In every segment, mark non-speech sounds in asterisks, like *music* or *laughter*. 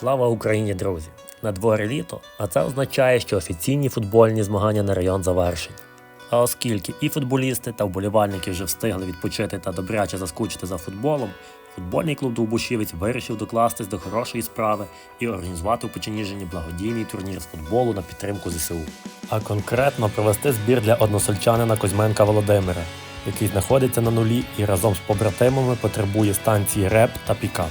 Слава Україні, друзі! На дворі літо, а це означає, що офіційні футбольні змагання на район завершені. А оскільки і футболісти та вболівальники вже встигли відпочити та добряче заскучити за футболом, футбольний клуб Довбушівець вирішив докластись до хорошої справи і організувати у Печеніжині благодійний турнір з футболу на підтримку ЗСУ. А конкретно провести збір для односельчанина Козьменка Володимира, який знаходиться на нулі і разом з побратимами потребує станції РЕП та пікап.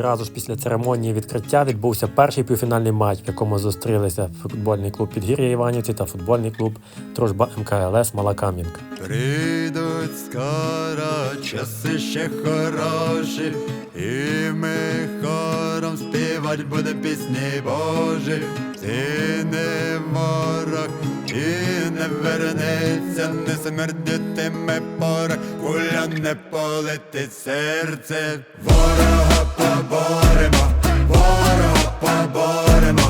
Одразу ж після церемонії відкриття відбувся перший півфінальний матч, в якому зустрілися футбольний клуб Підгір'я Іванівці та футбольний клуб Дружба МКЛС Мала Кам'янка. Прийдуть скоро часи ще хороші, і ми хором співать буде пісні Божі. Ти не ворог і не вернеться, не смердитиме пора, куля не полетить серце. Ворога поборемо, ворога поборемо,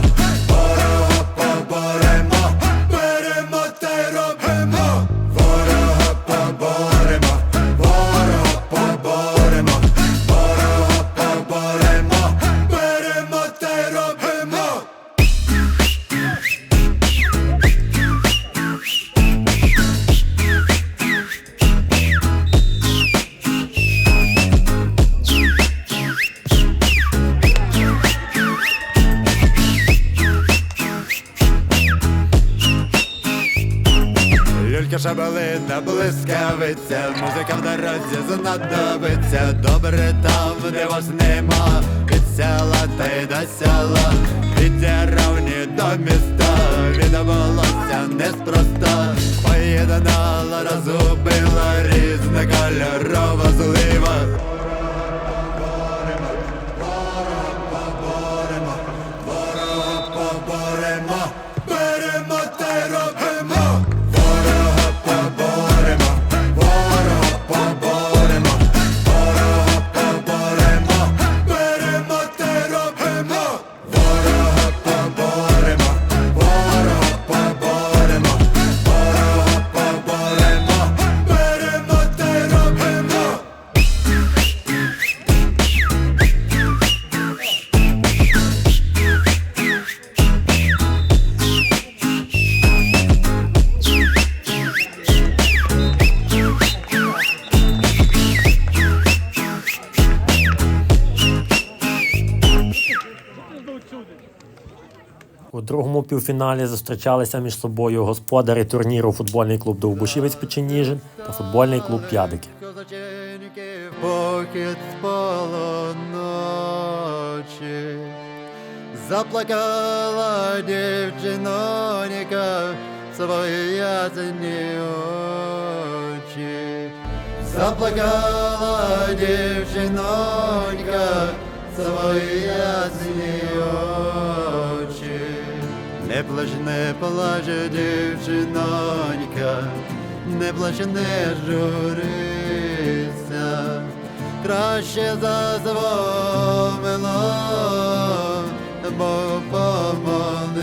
до міста, від волосся неспроста, поєднала, розгубила різна кольорова злива. Другому півфіналі зустрічалися між собою господарі турніру футбольний клуб Довбушівець Печеніжин та футбольний клуб П'ядики. В похід з Заплакала дівчиноніка свої ясні очі Заплакала дівчинонька свої ясні плач, не плач, дівчинонька, не плач, не журися, краще зазвомило, бо помолися,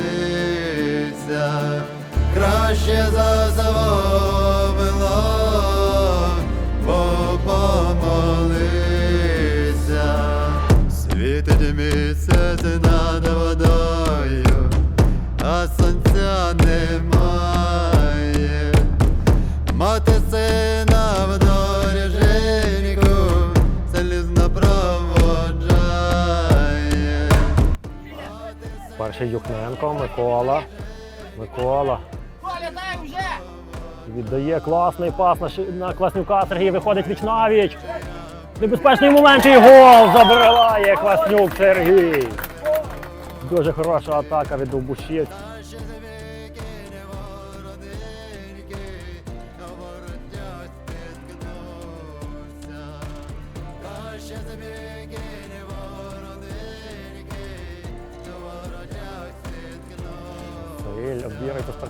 краще зазвомило, Микола. Микола. Коля, дай вже! Віддає класний пас на, на Кваснюка. Сергій виходить віч навіч. Небезпечний момент і гол забриває Кваснюк Сергій. Дуже хороша атака від Довбушівця.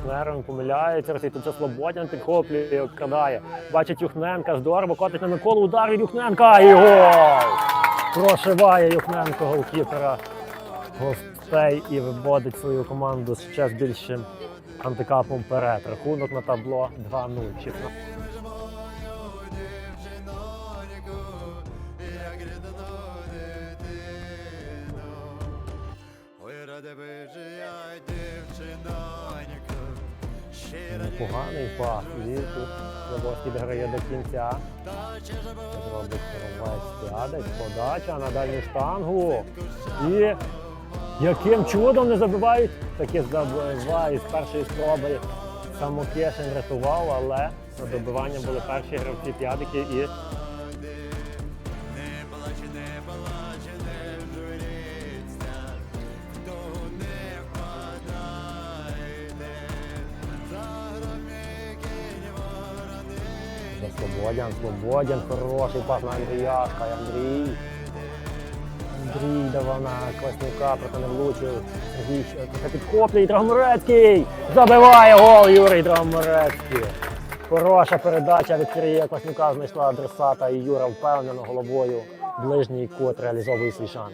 Партнером, помиляється, і тут це Слободян підхоплює, обкрадає. Бачить Юхненка, здорово, котить на Миколу, удар від Юхненка і гол! Прошиває Юхненко голкіпера гостей і виводить свою команду ще з більшим антикапом вперед. Рахунок на табло 2-0. Щира Непоганий пас. Віку. Лебовський дограє до кінця. Зробить Стядець. Подача на дальню штангу. І яким чудом не забивають? Таке забивають з першої спроби. Самокешин рятував, але на добивання були перші гравці п'ядики і За Слободян, Слободян, хороший пас на Андріяшка, Андрій. Андрій давав на Кваснюка, проте не влучив. Сергій ще підхоплює, і Драгоморецький забиває гол Юрій Драгоморецький. Хороша передача від Сергія Кваснюка знайшла адресата, і Юра впевнено головою ближній кут реалізовує свій шанс.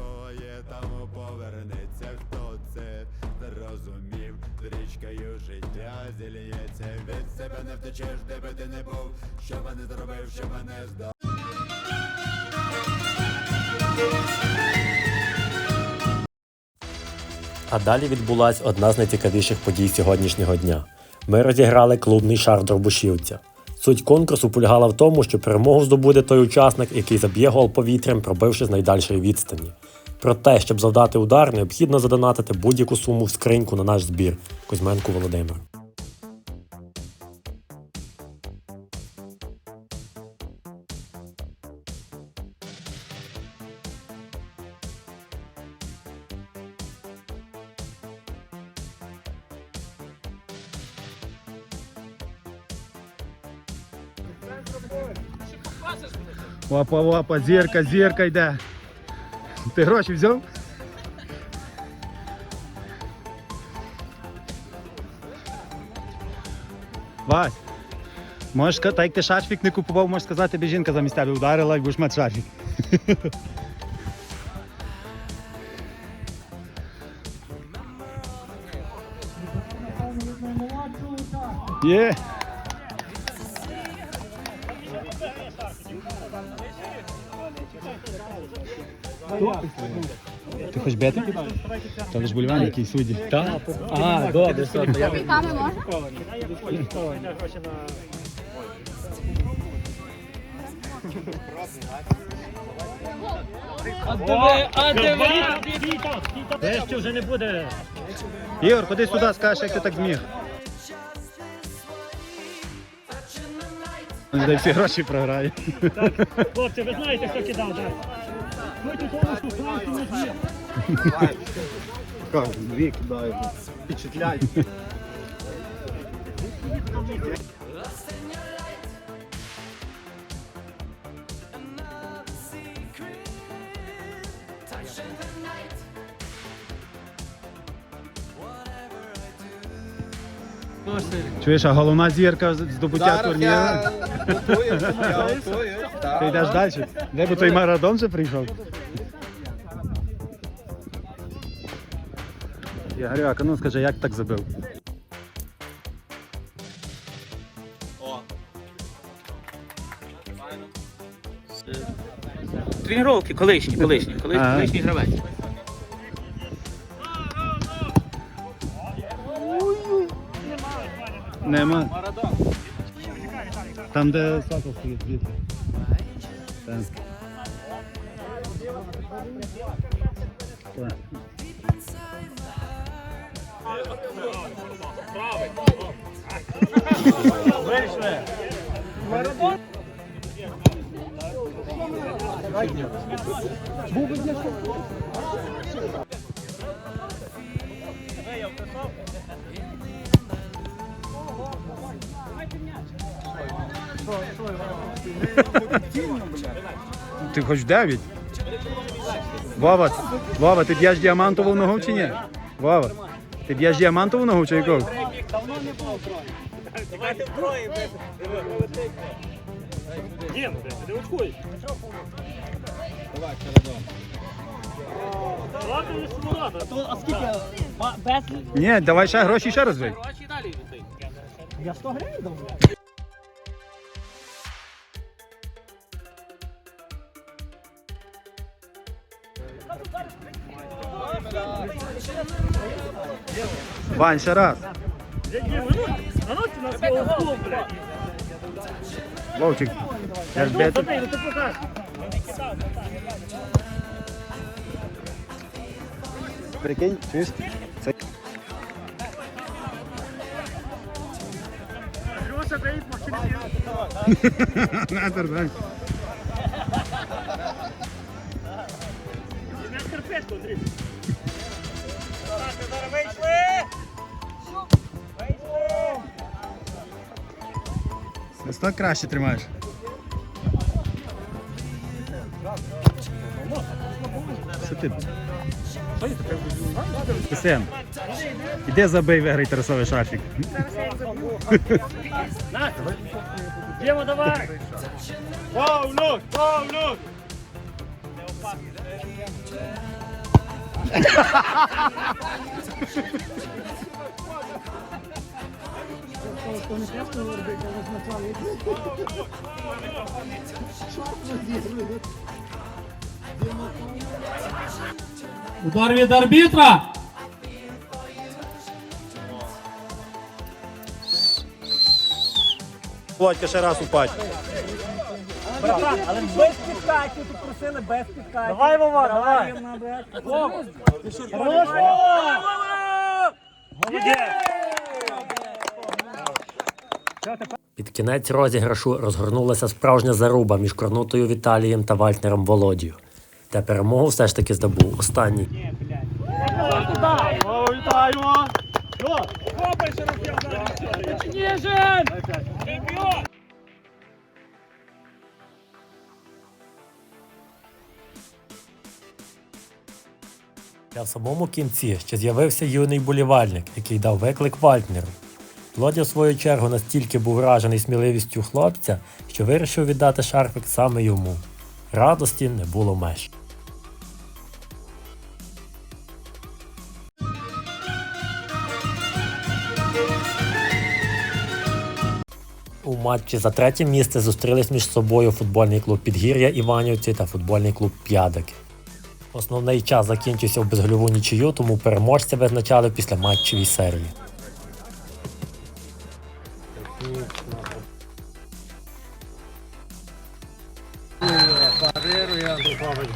життя зільється, від себе не втечеш, де би ти не був, що би не зробив, що би не здав. А далі відбулася одна з найцікавіших подій сьогоднішнього дня. Ми розіграли клубний шар Дробушівця. Суть конкурсу полягала в тому, що перемогу здобуде той учасник, який заб'є гол повітрям, пробивши з найдальшої відстані. Про те, щоб завдати удар, необхідно задонатити будь-яку суму в скриньку на наш збір Кузьменку Володимир. Опа, опа, зірка, зірка йде. Ти гроші взяв? Вась, можеш ска- так як ти шарфік не купував, можеш сказати, тобі жінка замість тебе ударила і будеш мати шарфік. *laughs* Є. Ти хочеш бити? Та лиш боліван який судді. Так? А, добре, все. Копійками можна? Вище вже не буде. Ігор, ходи сюди, скажеш, як ти так зміг. Дай всі гроші програє. Хлопці, ви знаєте, хто кидав, так? З'їв. Дві кидаю. Впечатляй. Чуєш, а головна зірка здобуття турніру? Ти йдеш далі? Де би той марадон вже прийшов? Ігоряк, а ну скажи, як так забив? Тренировки колишні, колишні, колишній, Ага. колишній гравець. Нема. Там, де Сокол стоїть, звідти. Franz. Ha ha ha. Ти хоч 9? Вова, Вова, ти б'єш діамантову ногу чи ні? Вова, ти б'єш діамантову ногу чи яку? Ні, ти очкуй. Ладно, не сумувати. А скільки? Без... Ні, давай ще гроші ще раз вий. Я 100 гривень дав. Вань, ще раз. Ну. Вовчик, я ж ну ти покаж. Прикинь, чуєш? Це... Льоша, дай машину. *laughs* Натер, дай. Не терпешку, Андрій. так краще тримаєш. Що ти? Кисен, Іде забий виграй Тарасовий шарфік. Діма, давай. Павлюк, Павлюк. Удар від арбітра. Володька, ще раз упадь. Але без підкатів, тут просили без підкатів. Давай, Вова, давай. Хорош, Під кінець розіграшу розгорнулася справжня заруба між Корнутою Віталієм та Вальтнером Володію. Та перемогу все ж таки здобув останній. Вітаємо. Що? Хопай, що Ніжен! Чемпіон! Та в самому кінці ще з'явився юний болівальник, який дав виклик Вальтнеру. Володя, в свою чергу, настільки був вражений сміливістю хлопця, що вирішив віддати шарфик саме йому. Радості не було меж. У матчі за третє місце зустрілись між собою футбольний клуб Підгір'я Іванівці та футбольний клуб П'ядики. Основний час закінчився в безгольову нічию, тому переможця визначали після матчевій серії.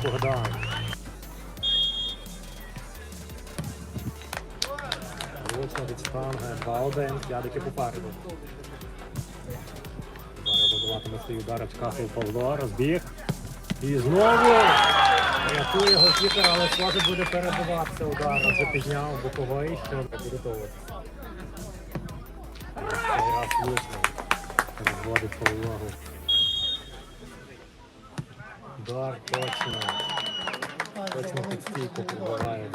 Богдан. Влучно від штанги 2-1, п'ядики попереду. Зараз додаватиме свій удар в Павло, розбіг. І знову рятує його кіпер, але схоже буде перебиватися удар. Вже підняв боковий, що буде готовий. Раз влучно. Розводить по увагу. Удар точно. Точно під стійку. Пробиває.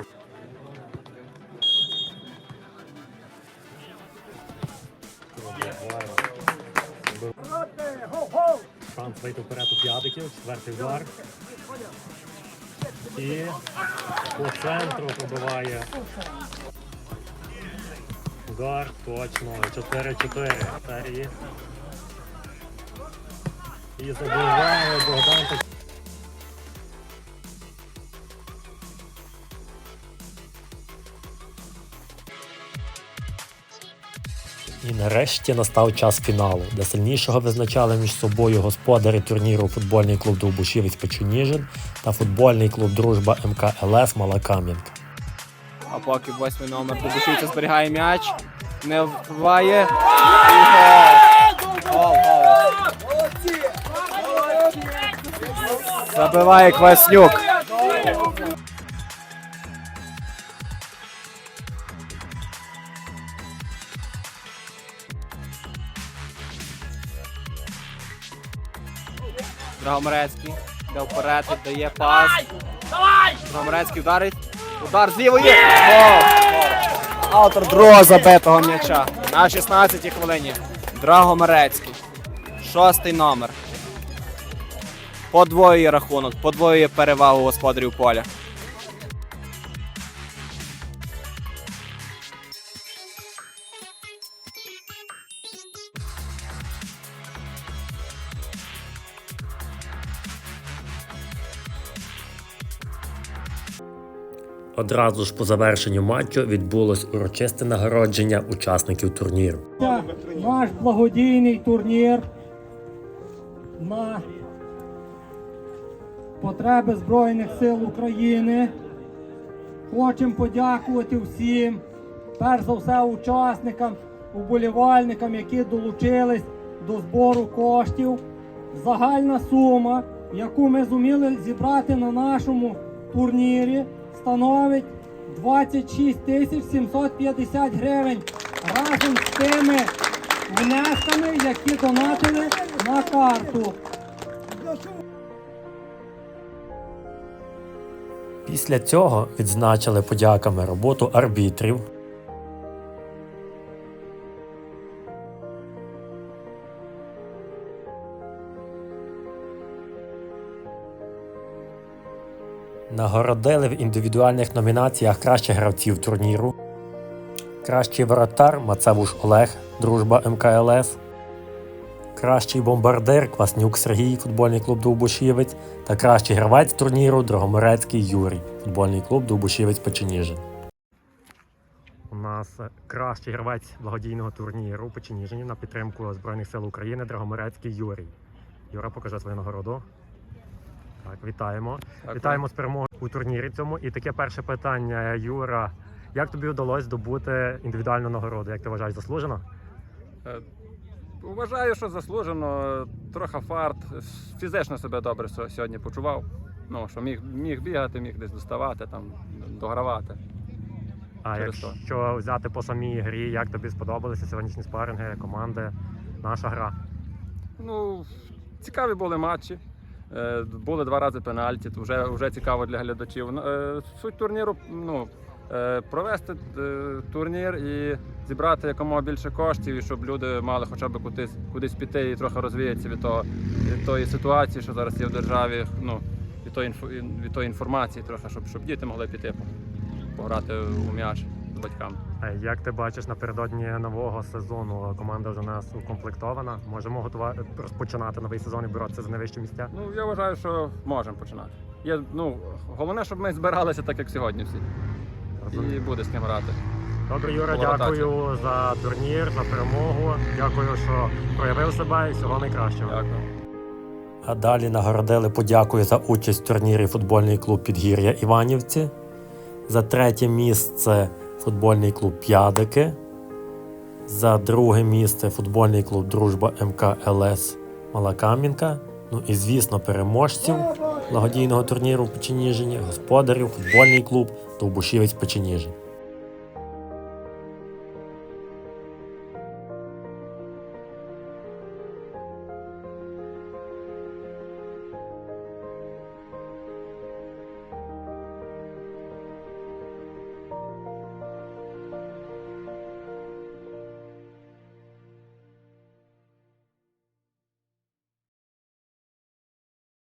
Шанс вийти вперед у п'ятиків, четвертий удар. І по центру пробиває. Удар, точно. 4-4 серії. І забиває Богдан. І нарешті настав час фіналу, де сильнішого визначали між собою господарі турніру футбольний клуб Довбушівець Печеніжин та футбольний клуб Дружба МКЛС Мала Кам'янка. А поки восьмий номер Дубушівця зберігає м'яч. Не вбиває. Забиває Кваснюк. Драгомерецький. Йде вперед, віддає пас. Драгомерецький ударить. Удар з лівої. Гол! Гол! Автор другого забитого м'яча на 16-й хвилині. Драгомерецький. Шостий номер. Подвоює рахунок, подвоює перевагу господарів поля. Одразу ж по завершенню матчу відбулось урочисте нагородження учасників турніру. Це наш благодійний турнір на потреби Збройних сил України. Хочемо подякувати всім, перш за все учасникам, уболівальникам, які долучились до збору коштів. Загальна сума, яку ми зуміли зібрати на нашому турнірі, становить 26 тисяч 750 гривень разом з тими внесками, які донатили на карту. Після цього відзначили подяками роботу арбітрів, нагородили в індивідуальних номінаціях кращих гравців турніру, кращий воротар Мацевуш Олег, дружба МКЛС, кращий бомбардир Кваснюк Сергій, футбольний клуб Довбушівець та кращий гравець турніру Драгомерецький Юрій, футбольний клуб Довбушівець Печеніжин. У нас кращий гравець благодійного турніру у Печеніжині на підтримку Збройних сил України Драгомерецький Юрій. Юра, покажи свою нагороду. Так, вітаємо. Вітаємо з перемогою у турнірі цьому. І таке перше питання, Юра. Як тобі вдалося здобути індивідуальну нагороду? Як ти вважаєш, заслужено? Е, Вважаю, що заслужено. Трохи фарт. Фізично себе добре сьогодні почував. Ну, що міг, міг бігати, міг десь доставати, там, догравати. А Через то. якщо взяти по самій грі, як тобі сподобалися сьогоднішні спаринги, команди, наша гра? Ну, цікаві були матчі. Е, Були два рази пенальті, вже, вже цікаво для глядачів. Ну, е, Суть турніру ну, е, провести турнір і зібрати якомога більше коштів, і щоб люди мали хоча б кудись, кудись піти і трохи розвіятися від, того, від тої ситуації, що зараз є в державі. Ну, від тої, від тої інформації, трохи, щоб, щоб діти могли піти пограти у м'яч з батьками. А Як ти бачиш напередодні нового сезону? Команда вже у нас укомплектована. Можемо готувати розпочинати новий сезон і боротися за найвищі місця. Ну, я вважаю, що можемо починати. Є, ну, головне, щоб ми збиралися так, як сьогодні всі. І буде з ким грати. Добре, Юра, Була дякую за турнір, за перемогу. Дякую, що проявив себе і всього найкращого. Дякую. А далі нагородили подякою за участь в турнірі футбольний клуб Підгір'я Іванівці. За третє місце футбольний клуб П'ядики. За друге місце футбольний клуб Дружба МК ЛС Малакам'янка. Ну і звісно, переможців благодійного турніру в Печеніжині, господарів, футбольний клуб Довбушівець Печеніжин.